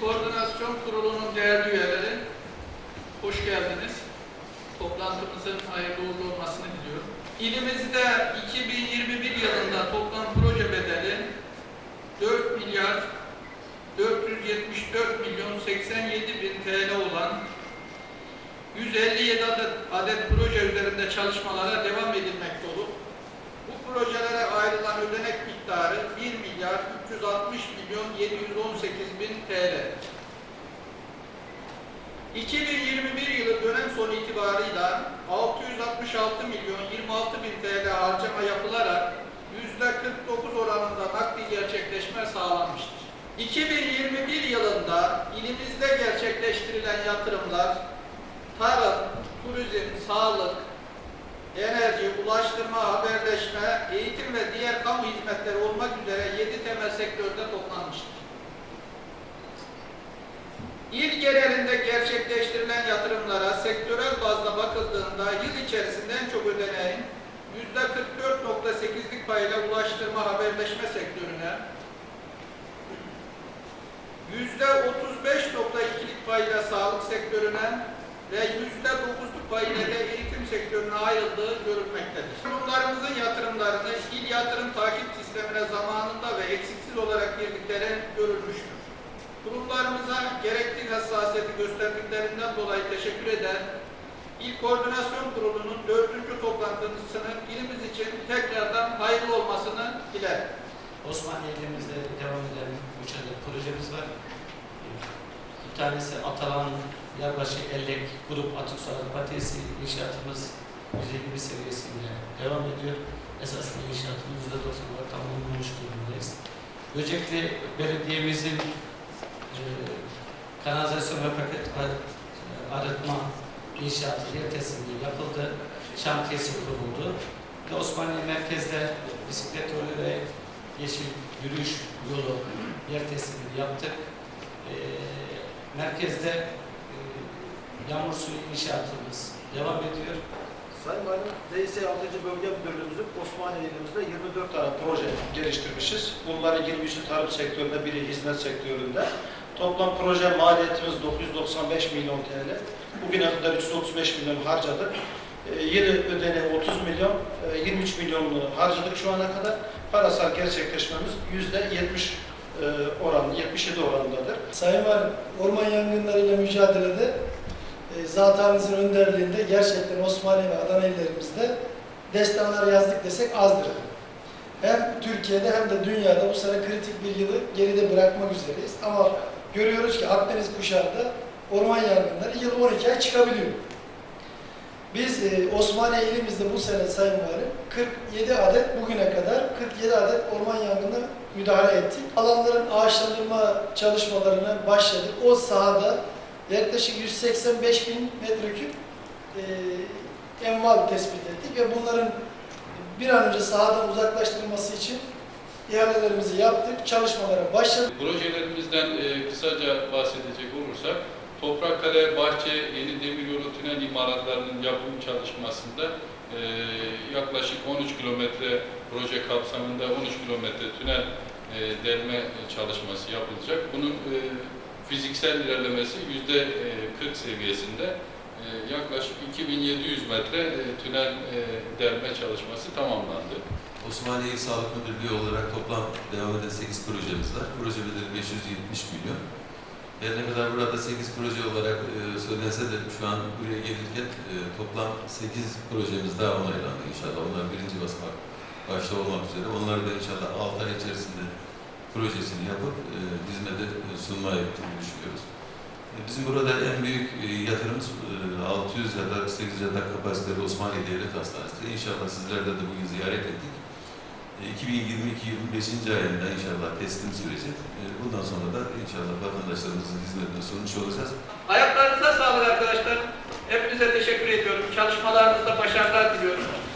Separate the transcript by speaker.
Speaker 1: Koordinasyon Kurulu'nun değerli üyeleri, hoş geldiniz. Toplantımızın hayırlı uğurlu olmasını diliyorum. İlimizde 2021 yılında toplam proje bedeli 4 milyar 474 milyon 87 bin TL olan 157 adet, adet proje üzerinde çalışmalara devam edilmekte olup bu projelere ayrılan ödenek miktarı 1 milyar 360 milyon 718 bin TL. 2021 yılı dönem sonu itibarıyla 666 milyon 26 bin TL harcama yapılarak %49 oranında nakdi gerçekleşme sağlanmıştır. 2021 yılında ilimizde gerçekleştirilen yatırımlar tarım, turizm, sağlık, enerji, ulaştırma, haberleşme, eğitim ve diğer kamu hizmetleri olmak üzere 7 temel sektörde toplanmıştır. İl genelinde gerçekleştirilen yatırımlara sektörel bazda bakıldığında yıl içerisinde en çok ödeneğin %44.8'lik payla ulaştırma haberleşme sektörüne, %35.2'lik payla sağlık sektörüne ve %9'luk payla da eğitim sektörüne ayrıldığı görülmektedir. Kurumlarımızın yatırımlarını il yatırım takip sistemine zamanında ve eksiksiz olarak girdikleri görülmüştür. Kurumlarımıza gerekli hassasiyeti gösterdiklerinden dolayı teşekkür eder. İl Koordinasyon Kurulu'nun dördüncü toplantısının ilimiz için tekrardan hayırlı olmasını diler.
Speaker 2: Osmanlı ilimizde devam eden üç adet projemiz var. Bir tanesi Atalan Yarbaşı Ellek Grup Atık Su Arıtma Tesisi inşaatımız %20 seviyesinde devam ediyor. Esasında inşaatımız %90 olarak tamamlanmış durumdayız. Böcekli Belediye'mizin e, kanalizasyon ve paket ar- arıtma inşaatı yer teslimi yapıldı. Şantiyesi kuruldu. Ve Osmaniye merkezde bisiklet yolu ve yeşil yürüyüş yolu yer teslimini yaptık. Ee, merkezde e, yağmur suyu inşaatımız devam ediyor.
Speaker 3: Sayın Valim, DSİ 6. Bölge Müdürlüğümüzün Osmaniye ilimizde 24 tane proje geliştirmişiz. Bunların 23'ü tarım sektöründe, biri hizmet sektöründe. Toplam proje maliyetimiz 995 milyon TL. Bugüne kadar 335 milyon harcadık. Ee, Yeni ödeneği 30 milyon, e, 23 milyonunu harcadık şu ana kadar. Parasal gerçekleşmemiz %70 e, oranı, 77 oranındadır.
Speaker 4: Sayın Valim, orman yangınlarıyla mücadelede e, zatanınızın önderliğinde gerçekten Osmaniye ve Adana illerimizde destanlar yazdık desek azdır. Hem Türkiye'de hem de dünyada bu sene kritik bir yılı geride bırakmak üzereyiz. Ama görüyoruz ki Akdeniz kuşağında orman yangınları yıl 12 ay çıkabiliyor. Biz e, Osmaniye ilimizde bu sene Sayın Valim 47 adet bugüne kadar 47 adet orman yangınına müdahale ettik. Alanların ağaçlandırma çalışmalarına başladık. O sahada yaklaşık 185 bin metreküp e, enval tespit ettik ve bunların bir an önce sahadan uzaklaştırılması için ihalelerimizi yaptık, çalışmalara başladık.
Speaker 5: Projelerimizden e, kısaca bahsedecek olursak, Toprakkale Bahçe Yeni Demiryolu Tünel imalatlarının yapım çalışmasında e, yaklaşık 13 kilometre proje kapsamında 13 kilometre tünel e, delme çalışması yapılacak. Bunun e, fiziksel ilerlemesi yüzde e, 40 seviyesinde e, yaklaşık 2700 metre e, tünel e, delme çalışması tamamlandı.
Speaker 6: Osmaniye Sağlık Müdürlüğü olarak toplam devam eden 8 projemiz var. Proje bedeli 570 milyon. Her ne kadar burada 8 proje olarak e, söylense de şu an buraya gelirken e, toplam 8 projemiz daha onaylandı inşallah. Onlar birinci basamak başta olmak üzere. Onları da inşallah 6 ay içerisinde projesini yapıp e, hizmete sunmayı düşünüyoruz. E, Bizim burada en büyük e, yatırımımız e, 600 yatak, 800 yatak kapasiteli Osmaniye Devlet Hastanesi. İnşallah sizlerle de bugün ziyaret ettik. E, 2022 yılın 5. ayında inşallah teslim süreci. E, Bundan sonra da inşallah vatandaşlarımızın hizmetine sunmuş olacağız.
Speaker 1: Ayaklarınıza sağlık arkadaşlar. Hepinize teşekkür ediyorum. Çalışmalarınızda başarılar diliyorum.